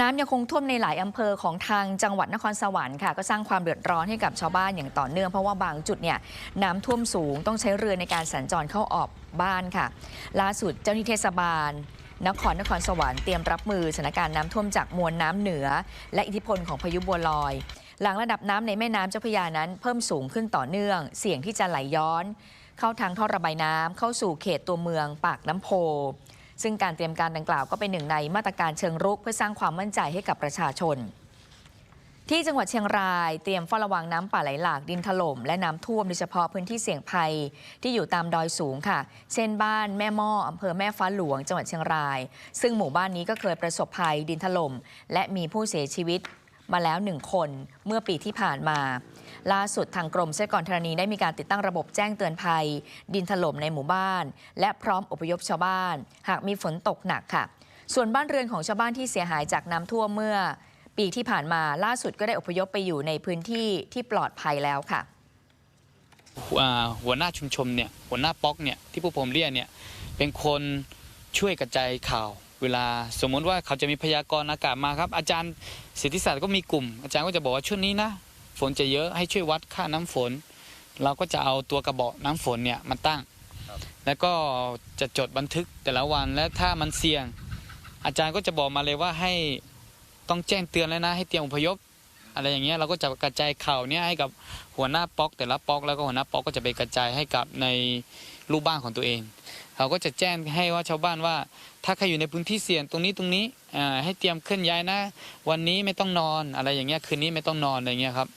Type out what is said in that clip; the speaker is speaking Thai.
น้ำยังคงท่วมในหลายอำเภอของทางจังหวัดนครสวรรค์ค่ะ ก็สร้างความเดือดร้อนให้กับชาวบ้านอย่างต่อเนื่อง เพราะว่าบางจุดเนี่ยน้ำท่วมสูงต้องใช้เรือในการสัญจรเข้าออกบ้านค่ะ ล่าสุดเจ้าหน้าที่เทศบาล นครนครสวรรค์เตรียมรับมือสถานการณ์น้ำท่วมจากมวลน้ำเหนือ และอิทธิพลของพายุบัวลอย หลังระดับน้ำในแม่น้ำเจ้าพระยานั้น เพิ่มสูงขึ้นต่อเนื่อง เสี่ยงที่จะไหลย้อน เข้าทางท่อระบายน้ำเข้าสู่เขตตัวเมืองปากน้ำโพ ซึ่งการเตรียมการดังกล่าวก็เป็นหนึ่งในมาตรการเชิงรุกเพื่อสร้างความมั่นใจให้กับประชาชน ที่จังหวัดเชียงรายเตรียมเฝ้าระวังน้ำป่าไหลหลากดินถล่มและน้ำท่วมโดยเฉพาะพื้นที่เสี่ยงภัยที่อยู่ตามดอยสูงค่ะ เช่นบ้านแม่หม้ออำเภอแม่ฟ้าหลวง จังหวัดเชียงราย ซึ่งหมู่บ้านนี้ก็เคยประสบภัยดินถล่มและมีผู้เสียชีวิตมาแล้วหนึ่งคนเมื่อปีที่ผ่านมา ล่าสุดทางกรมทรัพยากรธรณีได้มีการติดตั้งระบบแจ้งเตือนภัย ดินถล่มในหมู่บ้าน และพร้อมอพยพชาวบ้าน หากมีฝนตกหนักค่ะ ส่วนบ้านเรือนของชาวบ้านที่เสียหายจากน้ำท่วมเมื่อ ปีที่ผ่านมาล่าสุดก็ได้อพยพไปอยู่ในพื้นที่ที่ปลอดภัยแล้วค่ะหัวหน้าชุมชนเนี่ยหัวหน้าป๊อกเนี่ยที่ผู้ผมเรียกเนี่ยเป็นคนช่วยกระจายข่าวเวลาสมมติว่าเขาจะมีพยากรณ์อากาศมาครับ อาจารย์สิทธิศาสตร์ก็มีกลุ่ม อาจารย์ก็จะบอกว่าช่วงนี้นะ ฝนจะเยอะให้ช่วยวัดค่าน้ำฝน เราก็จะเอาตัวกระบอกน้ำฝนเนี่ยมาตั้ง แล้วก็จะจดบันทึกแต่ละวันและถ้ามันเสี่ยง อาจารย์ก็จะบอกมาเลยว่าให้ต้องแจ้งเตือนแล้วนะ ให้เตรียมอพยพอะไรอย่างเงี้ยเราก็จะกระจายข่าวเนี่ยให้กับหัวหน้าป๊อก แต่ละป๊อกแล้วก็หัวหน้าป๊อกก็จะไปกระจายให้กับในรูปบ้านของตัวเอง เขาก็จะแจ้งให้ว่าชาวบ้านว่า ถ้าใครอยู่ในพื้นที่เสี่ยงตรงนี้ตรงนี้อ่าให้เตรียมเคลื่อนย้ายนะ วันนี้ไม่ต้องนอนอะไรอย่างเงี้ยคืนนี้ไม่ต้องนอนอะไรเงี้ยครับ